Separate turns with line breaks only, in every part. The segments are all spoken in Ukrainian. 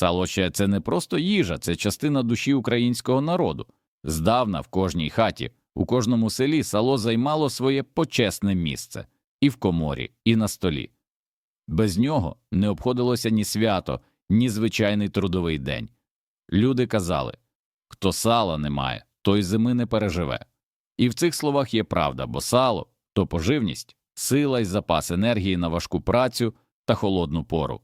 Сало ще це не просто їжа, це частина душі українського народу. Здавна в кожній хаті, у кожному селі сало займало своє почесне місце і в коморі, і на столі. Без нього не обходилося ні свято, ні звичайний трудовий день. Люди казали хто сала не має, той зими не переживе. І в цих словах є правда, бо сало то поживність, сила й запас енергії на важку працю та холодну пору.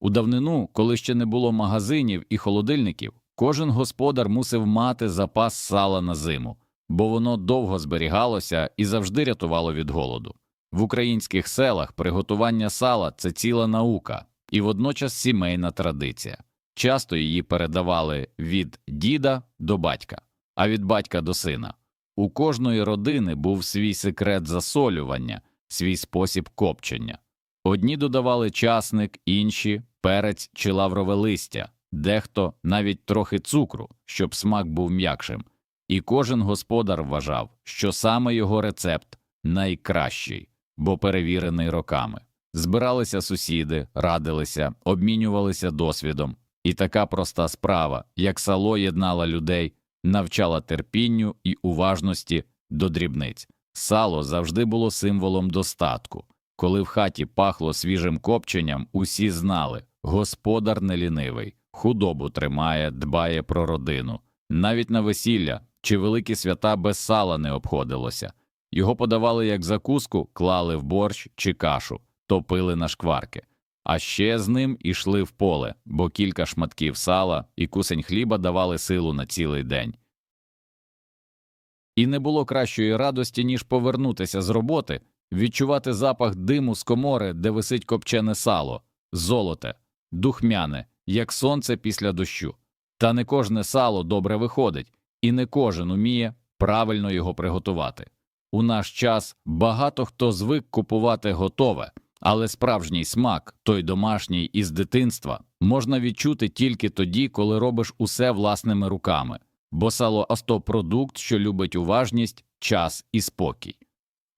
У давнину, коли ще не було магазинів і холодильників, кожен господар мусив мати запас сала на зиму, бо воно довго зберігалося і завжди рятувало від голоду. В українських селах приготування сала це ціла наука і водночас сімейна традиція. Часто її передавали від діда до батька, а від батька до сина. У кожної родини був свій секрет засолювання, свій спосіб копчення. Одні додавали часник, інші перець чи лаврове листя, дехто навіть трохи цукру, щоб смак був м'якшим. І кожен господар вважав, що саме його рецепт найкращий, бо перевірений роками. Збиралися сусіди, радилися, обмінювалися досвідом, і така проста справа, як сало єднала людей, навчала терпінню і уважності до дрібниць. Сало завжди було символом достатку. Коли в хаті пахло свіжим копченням, усі знали господар не лінивий, худобу тримає, дбає про родину. Навіть на весілля чи великі свята без сала не обходилося. Його подавали як закуску, клали в борщ чи кашу, топили на шкварки. А ще з ним ішли в поле, бо кілька шматків сала і кусень хліба давали силу на цілий день. І не було кращої радості, ніж повернутися з роботи, відчувати запах диму з комори, де висить копчене сало, золоте, духмяне, як сонце після дощу. Та не кожне сало добре виходить, і не кожен уміє правильно його приготувати. У наш час багато хто звик купувати готове, але справжній смак, той домашній із дитинства, можна відчути тільки тоді, коли робиш усе власними руками, бо сало то продукт, що любить уважність, час і спокій.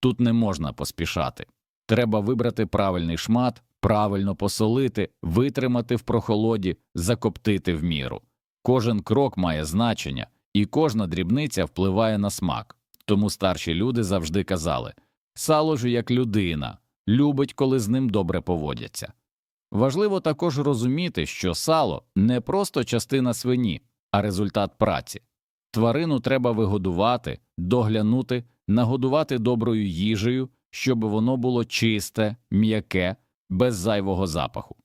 Тут не можна поспішати. Треба вибрати правильний шмат, правильно посолити, витримати в прохолоді, закоптити в міру. Кожен крок має значення, і кожна дрібниця впливає на смак. Тому старші люди завжди казали сало ж як людина, любить, коли з ним добре поводяться. Важливо також розуміти, що сало не просто частина свині, а результат праці. Тварину треба вигодувати, доглянути, нагодувати доброю їжею, щоб воно було чисте, м'яке, без зайвого запаху.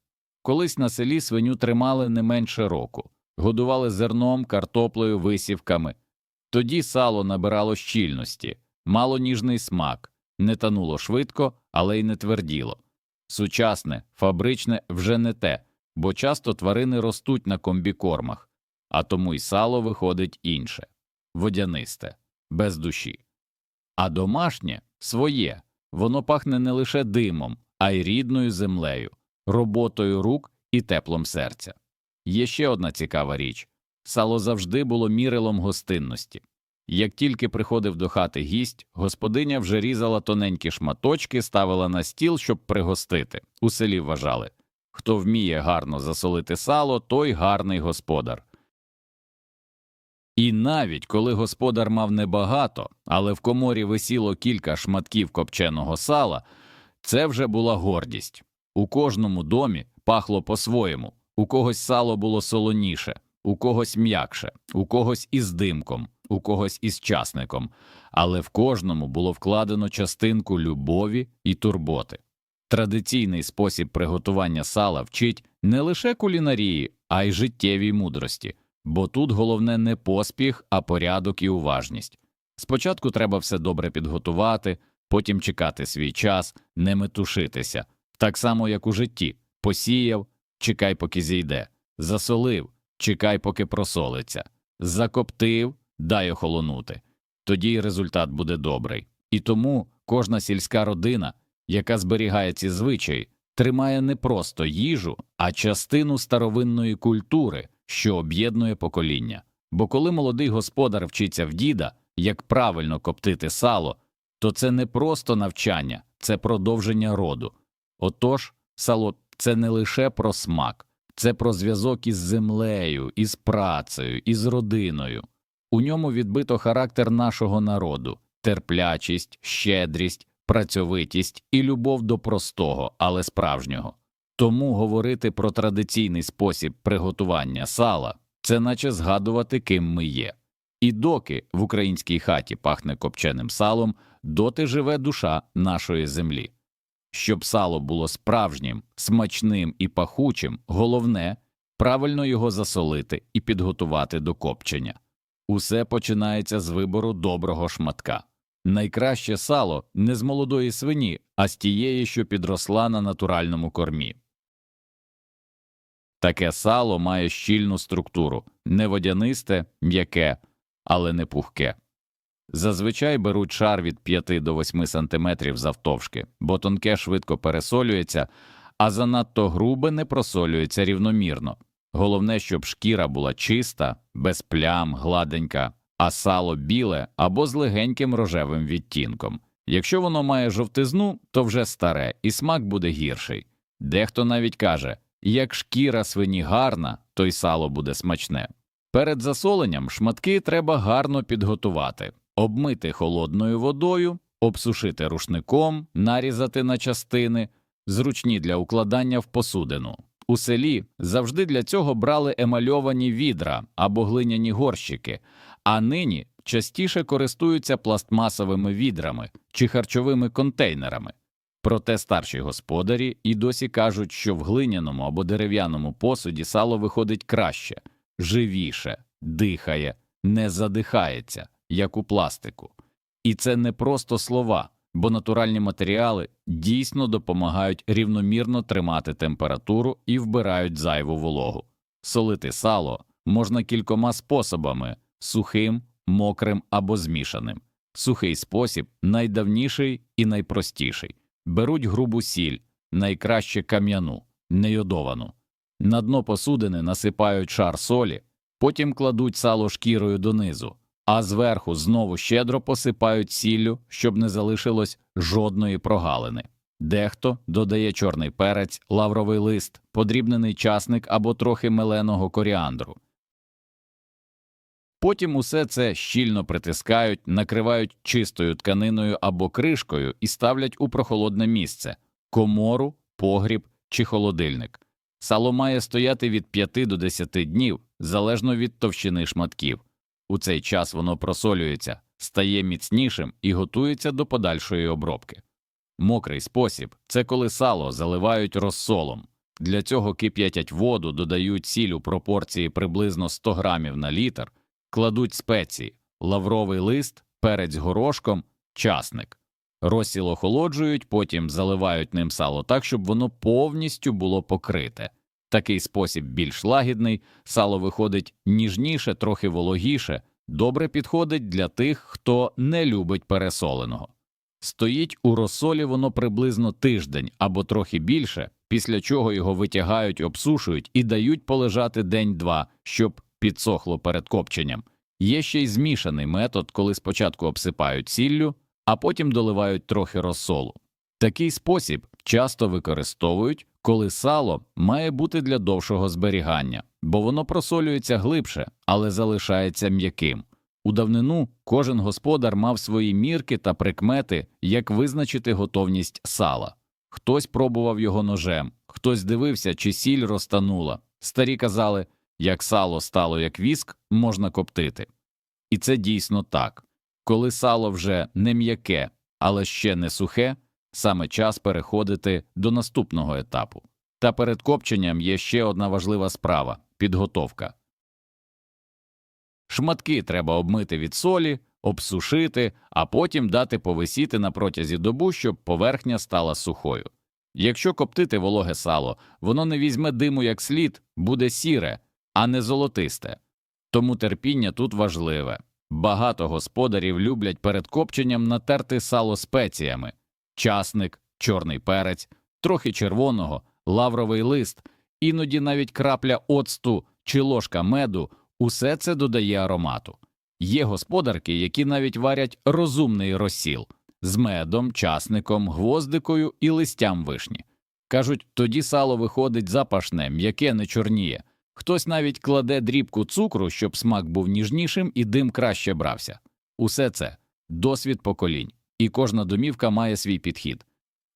Колись на селі свиню тримали не менше року, годували зерном, картоплею, висівками. Тоді сало набирало щільності, мало ніжний смак, не тануло швидко, але й не тверділо. Сучасне, фабричне вже не те, бо часто тварини ростуть на комбікормах, а тому й сало виходить інше водянисте, без душі. А домашнє своє, воно пахне не лише димом, а й рідною землею, роботою рук і теплом серця. Є ще одна цікава річ сало завжди було мірилом гостинності. Як тільки приходив до хати гість, господиня вже різала тоненькі шматочки, ставила на стіл, щоб пригостити. У селі вважали хто вміє гарно засолити сало, той гарний господар. І навіть коли господар мав небагато, але в коморі висіло кілька шматків копченого сала, це вже була гордість. У кожному домі пахло по-своєму, у когось сало було солоніше, у когось м'якше, у когось із димком, у когось із часником, але в кожному було вкладено частинку любові і турботи. Традиційний спосіб приготування сала вчить не лише кулінарії, а й життєвій мудрості, бо тут головне не поспіх, а порядок і уважність. Спочатку треба все добре підготувати, потім чекати свій час, не метушитися, так само, як у житті посіяв, чекай, поки зійде, засолив, чекай, поки просолиться, закоптив, дай охолонути. Тоді й результат буде добрий. І тому кожна сільська родина, яка зберігає ці звичаї, тримає не просто їжу, а частину старовинної культури, що об'єднує покоління. Бо коли молодий господар вчиться в діда, як правильно коптити сало, то це не просто навчання, це продовження роду. Отож, сало це не лише про смак, Це про зв'язок із землею, із працею, із родиною. У ньому відбито характер нашого народу, терплячість, щедрість, працьовитість і любов до простого, але справжнього. Тому говорити про традиційний спосіб приготування сала це наче згадувати, ким ми є. І доки в українській хаті пахне копченим салом, доти живе душа нашої землі. Щоб сало було справжнім, смачним і пахучим, головне правильно його засолити і підготувати до копчення. Усе починається з вибору доброго шматка. Найкраще сало не з молодої свині, а з тієї, що підросла на натуральному кормі. Таке сало має щільну структуру, не водянисте, м'яке, але не пухке. Зазвичай беруть шар від 5 до 8 см завтовшки, бо тонке швидко пересолюється, а занадто грубе не просолюється рівномірно. Головне, щоб шкіра була чиста, без плям, гладенька, а сало біле або з легеньким рожевим відтінком. Якщо воно має жовтизну, то вже старе, і смак буде гірший. Дехто навіть каже як шкіра свині гарна, то й сало буде смачне. Перед засоленням шматки треба гарно підготувати, обмити холодною водою, обсушити рушником, нарізати на частини, зручні для укладання в посудину. У селі завжди для цього брали емальовані відра або глиняні горщики, а нині частіше користуються пластмасовими відрами чи харчовими контейнерами. Проте старші господарі і досі кажуть, що в глиняному або дерев'яному посуді сало виходить краще, живіше, дихає, не задихається, як у пластику. І це не просто слова, бо натуральні матеріали дійсно допомагають рівномірно тримати температуру і вбирають зайву вологу. Солити сало можна кількома способами сухим, мокрим або змішаним. Сухий спосіб найдавніший і найпростіший. Беруть грубу сіль, найкраще кам'яну, нейодовану. На дно посудини насипають шар солі, потім кладуть сало шкірою донизу, а зверху знову щедро посипають сіллю, щоб не залишилось жодної прогалини. Дехто додає чорний перець, лавровий лист, подрібнений часник або трохи меленого коріандру. Потім усе це щільно притискають, накривають чистою тканиною або кришкою і ставлять у прохолодне місце комору, погріб чи холодильник. Сало має стояти від 5 до 10 днів, залежно від товщини шматків. У цей час воно просолюється, стає міцнішим і готується до подальшої обробки. Мокрий спосіб це коли сало заливають розсолом. Для цього кип'ятять воду, додають сіль у пропорції приблизно 100 грамів на літр, кладуть спеції, лавровий лист, перець горошком, часник. Розсіл охолоджують, потім заливають ним сало так, щоб воно повністю було покрите. Такий спосіб більш лагідний, сало виходить ніжніше, трохи вологіше, добре підходить для тих, хто не любить пересоленого. Стоїть у розсолі воно приблизно тиждень або трохи більше, після чого його витягають, обсушують і дають полежати день-два, щоб підсохло перед копченням. Є ще й змішаний метод, коли спочатку обсипають сіллю, а потім доливають трохи розсолу. Такий спосіб часто використовують, коли сало має бути для довшого зберігання, бо воно просолюється глибше, але залишається м'яким. У давнину кожен господар мав свої мірки та прикмети, як визначити готовність сала. Хтось пробував його ножем, хтось дивився, чи сіль розтанула. Старі казали, як сало стало як віск, можна коптити. І це дійсно так. Коли сало вже не м'яке, але ще не сухе, саме час переходити до наступного етапу. Та перед копченням є ще одна важлива справа підготовка. Шматки треба обмити від солі, обсушити, а потім дати повисіти на протязі добу, щоб поверхня стала сухою. Якщо коптити вологе сало, воно не візьме диму як слід, буде сіре, а не золотисте. Тому терпіння тут важливе. Багато господарів люблять перед копченням натерти сало спеціями часник, чорний перець, трохи червоного, лавровий лист, іноді навіть крапля оцту чи ложка меду усе це додає аромату. Є господарки, які навіть варять розумний розсіл з медом, часником, гвоздикою і листям вишні. Кажуть, тоді сало виходить запашне, м'яке не чорніє. Хтось навіть кладе дрібку цукру, щоб смак був ніжнішим і дим краще брався. Усе це досвід поколінь, і кожна домівка має свій підхід.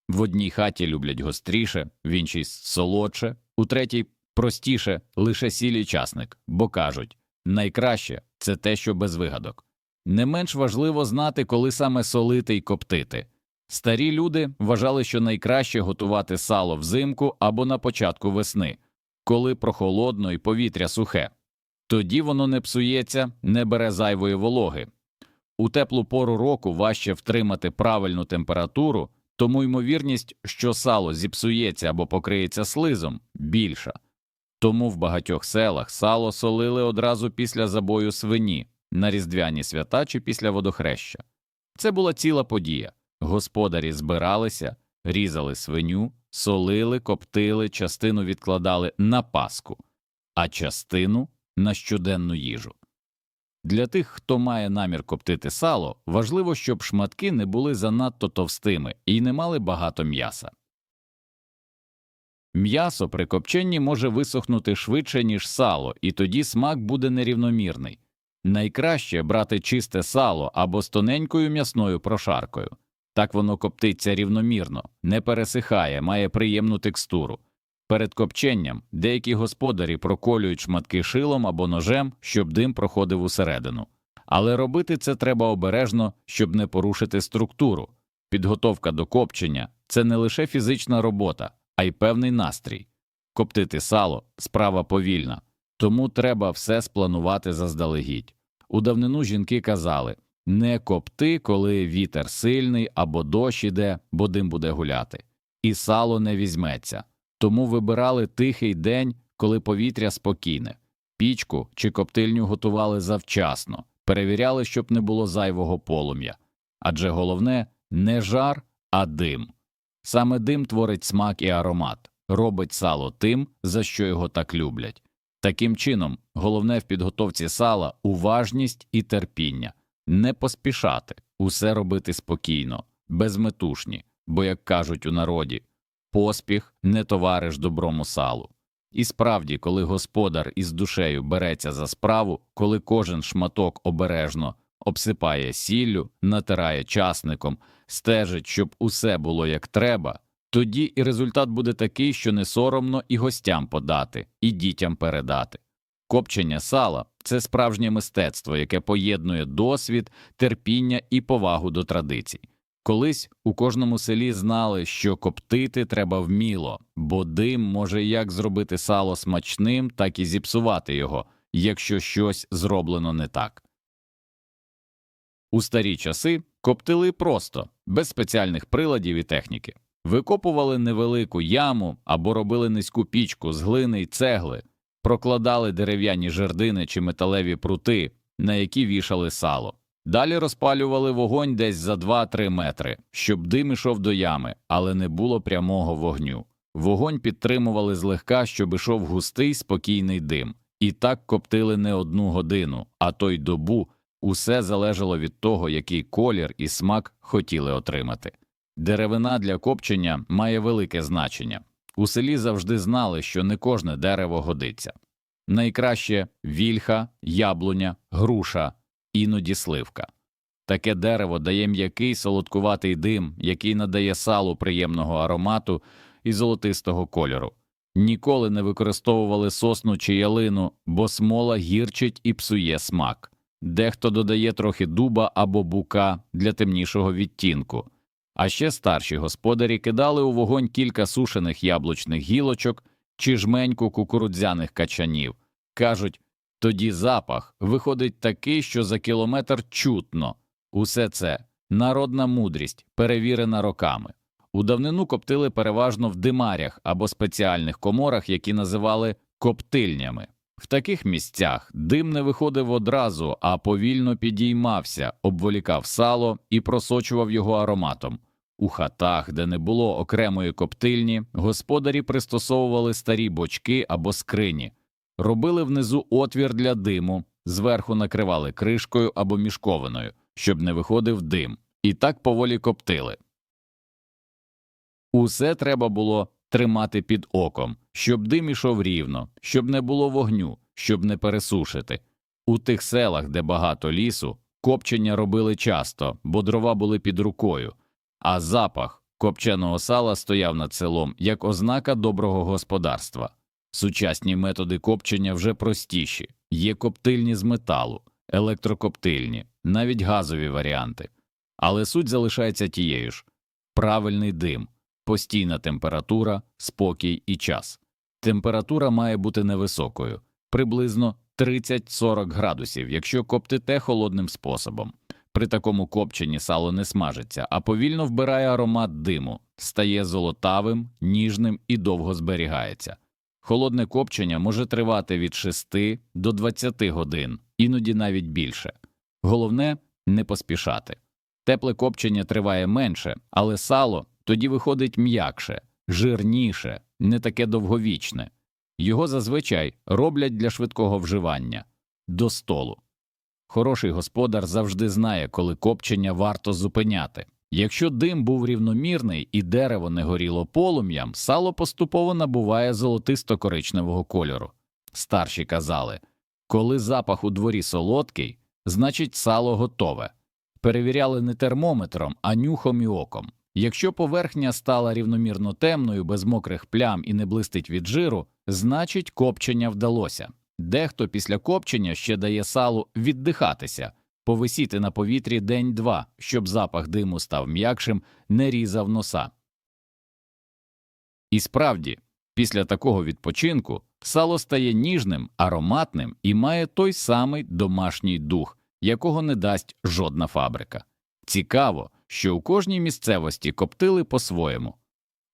В одній хаті люблять гостріше, в іншій солодше, у третій простіше лише сіль і часник, бо кажуть найкраще це те, що без вигадок. Не менш важливо знати, коли саме солити й коптити. Старі люди вважали, що найкраще готувати сало взимку або на початку весни, коли прохолодно і повітря сухе. Тоді воно не псується, не бере зайвої вологи. У теплу пору року важче втримати правильну температуру, тому ймовірність, що сало зіпсується або покриється слизом, більша. Тому в багатьох селах сало солили одразу після забою свині, на різдвяні свята чи після водохреща. Це була ціла подія. Господарі збиралися, різали свиню, солили, коптили, частину відкладали на паску, а частину на щоденну їжу. Для тих, хто має намір коптити сало, важливо, щоб шматки не були занадто товстими і не мали багато м'яса. М'ясо при копченні може висохнути швидше, ніж сало, і тоді смак буде нерівномірний. Найкраще брати чисте сало або з тоненькою м'ясною прошаркою. Так воно коптиться рівномірно, не пересихає, має приємну текстуру. Перед копченням деякі господарі проколюють шматки шилом або ножем, щоб дим проходив усередину. Але робити це треба обережно, щоб не порушити структуру. Підготовка до копчення це не лише фізична робота, а й певний настрій. Коптити сало справа повільна, тому треба все спланувати заздалегідь. У давнину жінки казали не копти, коли вітер сильний або дощ іде, бо дим буде гуляти, і сало не візьметься. Тому вибирали тихий день, коли повітря спокійне. Пічку чи коптильню готували завчасно, перевіряли, щоб не було зайвого полум'я. Адже головне не жар, а дим. Саме дим творить смак і аромат, робить сало тим, за що його так люблять. Таким чином, головне в підготовці сала уважність і терпіння, не поспішати, усе робити спокійно, безметушні, бо, як кажуть у народі, поспіх не товариш доброму салу. І справді, коли господар із душею береться за справу, коли кожен шматок обережно обсипає сіллю, натирає часником, стежить, щоб усе було як треба, тоді і результат буде такий, що не соромно і гостям подати, і дітям передати. Копчення сала це справжнє мистецтво, яке поєднує досвід, терпіння і повагу до традицій. Колись у кожному селі знали, що коптити треба вміло, бо дим може як зробити сало смачним, так і зіпсувати його, якщо щось зроблено не так. У старі часи коптили просто, без спеціальних приладів і техніки. Викопували невелику яму або робили низьку пічку з глини й цегли, прокладали дерев'яні жердини чи металеві прути, на які вішали сало. Далі розпалювали вогонь десь за 2-3 метри, щоб дим ішов до ями, але не було прямого вогню. Вогонь підтримували злегка, щоб ішов густий спокійний дим, і так коптили не одну годину, а то й добу. Усе залежало від того, який колір і смак хотіли отримати. Деревина для копчення має велике значення. У селі завжди знали, що не кожне дерево годиться. Найкраще вільха, яблуня, груша, іноді сливка. Таке дерево дає м'який солодкуватий дим, який надає салу приємного аромату і золотистого кольору. Ніколи не використовували сосну чи ялину, бо смола гірчить і псує смак. Дехто додає трохи дуба або бука для темнішого відтінку. А ще старші господарі кидали у вогонь кілька сушених яблучних гілочок чи жменьку кукурудзяних качанів. Кажуть, тоді запах виходить такий, що за кілометр чутно. Усе це народна мудрість, перевірена роками. У давнину коптили переважно в димарях або спеціальних коморах, які називали коптильнями. В таких місцях дим не виходив одразу, а повільно підіймався, обволікав сало і просочував його ароматом. У хатах, де не було окремої коптильні, господарі пристосовували старі бочки або скрині, робили внизу отвір для диму, зверху накривали кришкою або мішковиною, щоб не виходив дим, і так поволі коптили. Усе треба було тримати під оком, щоб дим ішов рівно, щоб не було вогню, щоб не пересушити. У тих селах, де багато лісу, копчення робили часто, бо дрова були під рукою, а запах копченого сала стояв над селом як ознака доброго господарства. Сучасні методи копчення вже простіші, є коптильні з металу, електрокоптильні, навіть газові варіанти. Але суть залишається тією ж правильний дим, постійна температура, спокій і час. Температура має бути невисокою, приблизно 30-40 градусів, якщо коптите холодним способом. При такому копченні сало не смажиться, а повільно вбирає аромат диму, стає золотавим, ніжним і довго зберігається. Холодне копчення може тривати від 6 до 20 годин, іноді навіть більше. Головне не поспішати. Тепле копчення триває менше, але сало тоді виходить м'якше, жирніше, не таке довговічне. Його зазвичай роблять для швидкого вживання до столу. Хороший господар завжди знає, коли копчення варто зупиняти. Якщо дим був рівномірний і дерево не горіло полум'ям, сало поступово набуває золотисто-коричневого кольору. Старші казали коли запах у дворі солодкий, значить сало готове. Перевіряли не термометром, а нюхом і оком. Якщо поверхня стала рівномірно темною, без мокрих плям і не блистить від жиру, значить копчення вдалося. Дехто після копчення ще дає салу віддихатися, повисіти на повітрі день-два, щоб запах диму став м'якшим, не різав носа. І справді, після такого відпочинку сало стає ніжним, ароматним і має той самий домашній дух, якого не дасть жодна фабрика. Цікаво, що у кожній місцевості коптили по-своєму.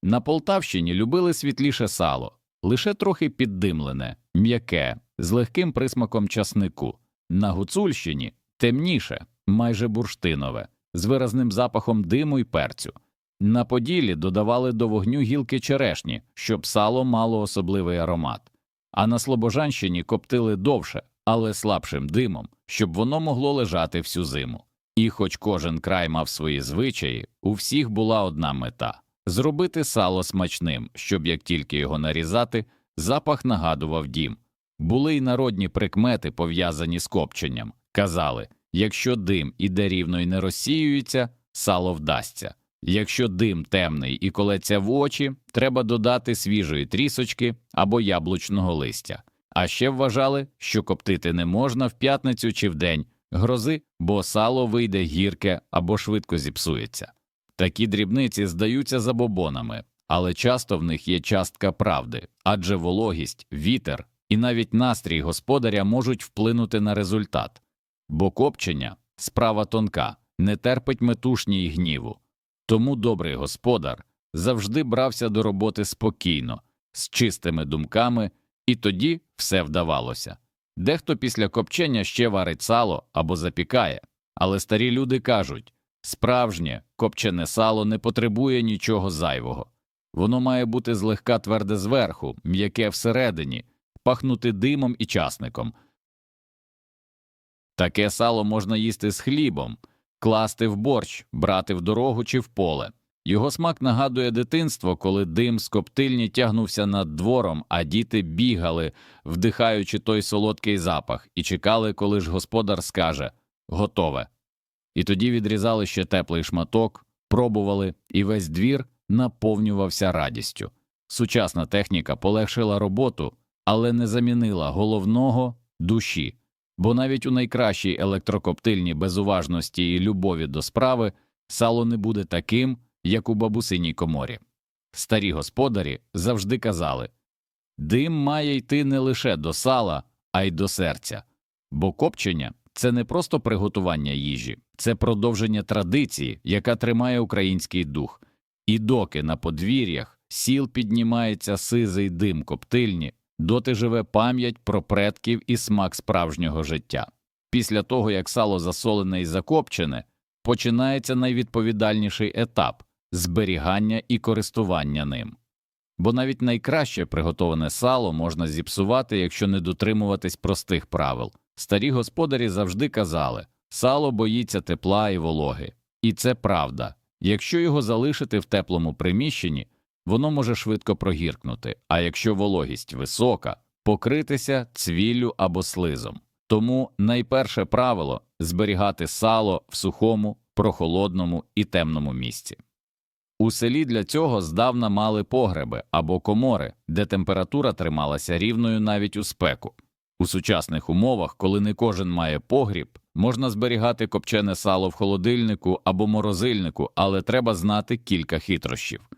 На Полтавщині любили світліше сало, лише трохи піддимлене, м'яке, з легким присмаком часнику. На Гуцульщині темніше, майже бурштинове, з виразним запахом диму й перцю. На Поділі додавали до вогню гілки черешні, щоб сало мало особливий аромат, а на Слобожанщині коптили довше, але слабшим димом, щоб воно могло лежати всю зиму. І хоч кожен край мав свої звичаї, у всіх була одна мета зробити сало смачним, щоб як тільки його нарізати, запах нагадував дім. Були й народні прикмети, пов'язані з копченням. Казали якщо дим іде рівно і не розсіюється, сало вдасться. Якщо дим темний і колеться в очі, треба додати свіжої трісочки або яблучного листя. А ще вважали, що коптити не можна в п'ятницю чи вдень грози, бо сало вийде гірке або швидко зіпсується. Такі дрібниці здаються забобонами, але часто в них є частка правди, адже вологість, вітер і навіть настрій господаря можуть вплинути на результат, бо копчення справа тонка, не терпить метушні й гніву. Тому добрий господар завжди брався до роботи спокійно, з чистими думками, і тоді все вдавалося. Дехто після копчення ще варить сало або запікає, але старі люди кажуть справжнє копчене сало не потребує нічого зайвого. Воно має бути злегка тверде зверху, м'яке всередині, пахнути димом і часником. Таке сало можна їсти з хлібом, класти в борщ, брати в дорогу чи в поле. Його смак нагадує дитинство, коли дим з коптильні тягнувся над двором, а діти бігали, вдихаючи той солодкий запах, і чекали, коли ж господар скаже готове. І тоді відрізали ще теплий шматок, пробували, і весь двір наповнювався радістю. Сучасна техніка полегшила роботу, але не замінила головного душі, бо навіть у найкращій електрокоптильні без уважності і любові до справи сало не буде таким як у бабусиній коморі. Старі господарі завжди казали дим має йти не лише до сала, а й до серця, бо копчення це не просто приготування їжі, це продовження традиції, яка тримає український дух. І доки на подвір'ях сіл піднімається сизий дим коптильні, доти живе пам'ять про предків і смак справжнього життя. Після того, як сало засолене і закопчене, починається найвідповідальніший етап зберігання і користування ним. Бо навіть найкраще приготоване сало можна зіпсувати, якщо не дотримуватись простих правил. Старі господарі завжди казали сало боїться тепла і вологи, і це правда. Якщо його залишити в теплому приміщенні, воно може швидко прогіркнути, а якщо вологість висока, покритися цвіллю або слизом. Тому найперше правило зберігати сало в сухому, прохолодному і темному місці. У селі для цього здавна мали погреби або комори, де температура трималася рівною навіть у спеку. У сучасних умовах, коли не кожен має погріб, можна зберігати копчене сало в холодильнику або морозильнику, але треба знати кілька хитрощів.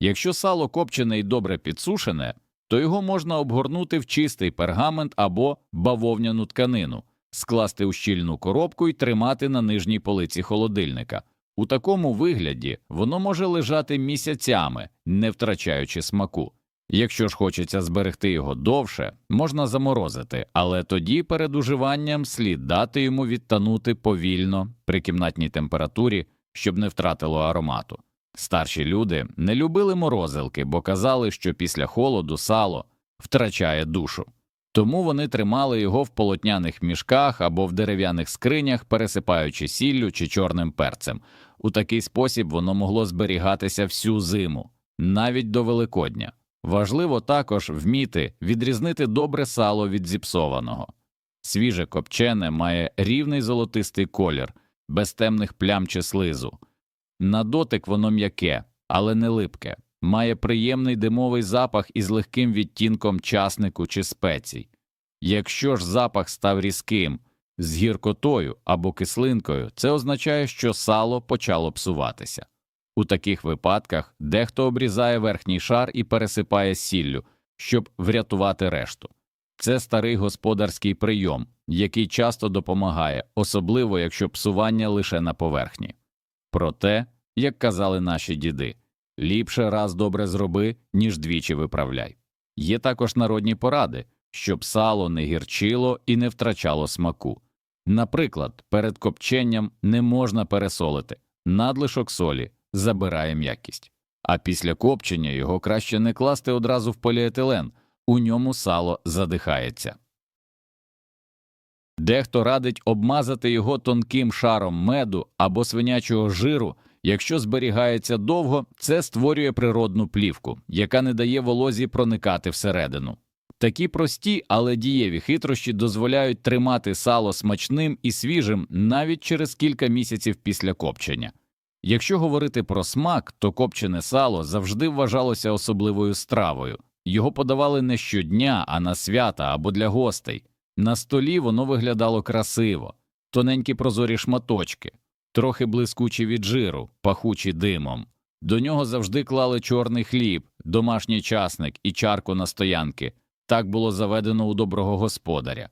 Якщо сало копчене і добре підсушене, то його можна обгорнути в чистий пергамент або бавовняну тканину, скласти у щільну коробку і тримати на нижній полиці холодильника. У такому вигляді воно може лежати місяцями, не втрачаючи смаку. Якщо ж хочеться зберегти його довше, можна заморозити, але тоді перед уживанням слід дати йому відтанути повільно при кімнатній температурі, щоб не втратило аромату. Старші люди не любили морозилки, бо казали, що після холоду сало втрачає душу. Тому вони тримали його в полотняних мішках або в дерев'яних скринях, пересипаючи сіллю чи чорним перцем. У такий спосіб воно могло зберігатися всю зиму, навіть до Великодня. Важливо також вміти відрізнити добре сало від зіпсованого. Свіже копчене має рівний золотистий колір, без темних плям чи слизу. На дотик воно м'яке, але не липке, має приємний димовий запах із легким відтінком часнику чи спецій. Якщо ж запах став різким, з гіркотою або кислинкою, це означає, що сало почало псуватися. У таких випадках дехто обрізає верхній шар і пересипає сіллю, щоб врятувати решту. Це старий господарський прийом, який часто допомагає, особливо якщо псування лише на поверхні. Проте, як казали наші діди, ліпше раз добре зроби, ніж двічі виправляй. Є також народні поради, щоб сало не гірчило і не втрачало смаку. Наприклад, перед копченням не можна пересолити, надлишок солі забирає м'якість, а після копчення його краще не класти одразу в поліетилен, у ньому сало задихається. Дехто радить обмазати його тонким шаром меду або свинячого жиру. Якщо зберігається довго, це створює природну плівку, яка не дає волозі проникати всередину. Такі прості, але дієві хитрощі дозволяють тримати сало смачним і свіжим навіть через кілька місяців після копчення. Якщо говорити про смак, то копчене сало завжди вважалося особливою стравою. Його подавали не щодня, а на свята або для гостей. На столі воно виглядало красиво, тоненькі прозорі шматочки, трохи блискучі від жиру, пахучі димом. До нього завжди клали чорний хліб, домашній часник і чарку на стоянки. Так було заведено у доброго господаря.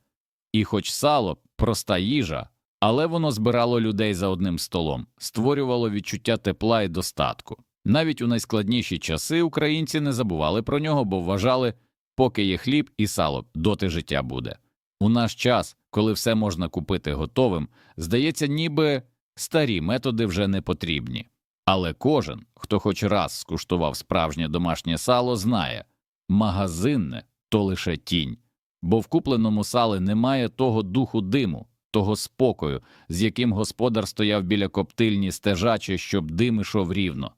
І хоч сало проста їжа, але воно збирало людей за одним столом, створювало відчуття тепла і достатку. Навіть у найскладніші часи українці не забували про нього, бо вважали, поки є хліб і сало, доти життя буде. У наш час, коли все можна купити готовим, здається, ніби старі методи вже не потрібні. Але кожен, хто хоч раз скуштував справжнє домашнє сало, знає магазинне то лише тінь, бо в купленому салі немає того духу диму, того спокою, з яким господар стояв біля коптильні стежачи, щоб дим ішов рівно.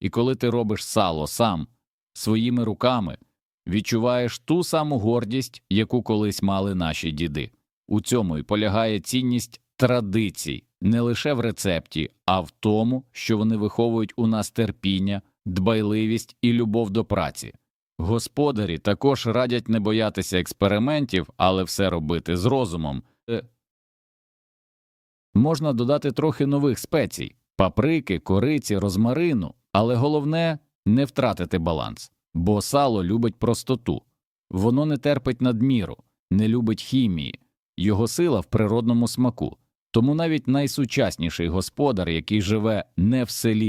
І коли ти робиш сало сам, своїми руками, відчуваєш ту саму гордість, яку колись мали наші діди. У цьому й полягає цінність традицій не лише в рецепті, а в тому, що вони виховують у нас терпіння, дбайливість і любов до праці. Господарі також радять не боятися експериментів, але все робити з розумом. Можна додати трохи нових спецій паприки, кориці, розмарину, але головне не втратити баланс, бо сало любить простоту, воно не терпить надміру, не любить хімії, його сила в природному смаку. Тому навіть найсучасніший господар, який живе не в селі,